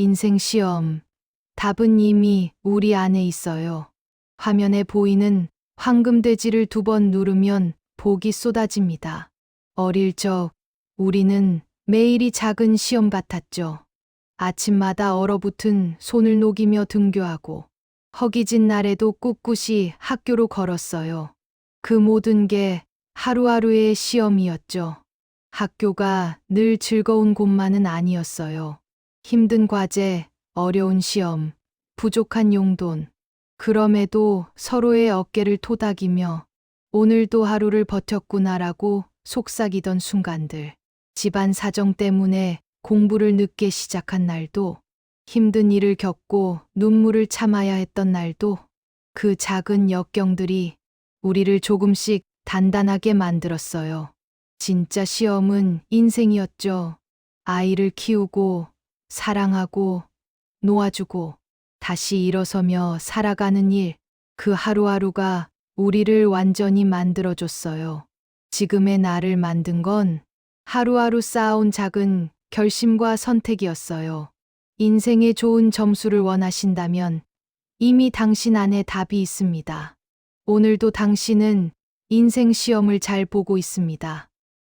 인생 시험. 답은 이미 우리 안에 있어요. 화면에 보이는 황금돼지를 두 번 누르면 복이 쏟아집니다. 어릴 적 우리는 매일이 작은 시험 같았죠. 아침마다 얼어붙은 손을 녹이며 등교하고 허기진 날에도 꿋꿋이 학교로 걸었어요. 그 모든 게 하루하루의 시험이었죠. 학교가 늘 즐거운 곳만은 아니었어요. 힘든 과제, 어려운 시험, 부족한 용돈. 그럼에도 서로의 어깨를 토닥이며 오늘도 하루를 버텼구나라고 속삭이던 순간들. 집안 사정 때문에 공부를 늦게 시작한 날도, 힘든 일을 겪고 눈물을 참아야 했던 날도, 그 작은 역경들이 우리를 조금씩 단단하게 만들었어요. 진짜 시험은 인생이었죠. 아이를 키우고, 사랑하고, 놓아주고, 다시 일어서며 살아가는 일, 그 하루하루가 우리를 완전히 만들어줬어요. 지금의 나를 만든 건 하루하루 쌓아온 작은 결심과 선택이었어요. 인생의 좋은 점수를 원하신다면 이미 당신 안에 답이 있습니다. 오늘도 당신은 인생 시험을 잘 보고 있습니다.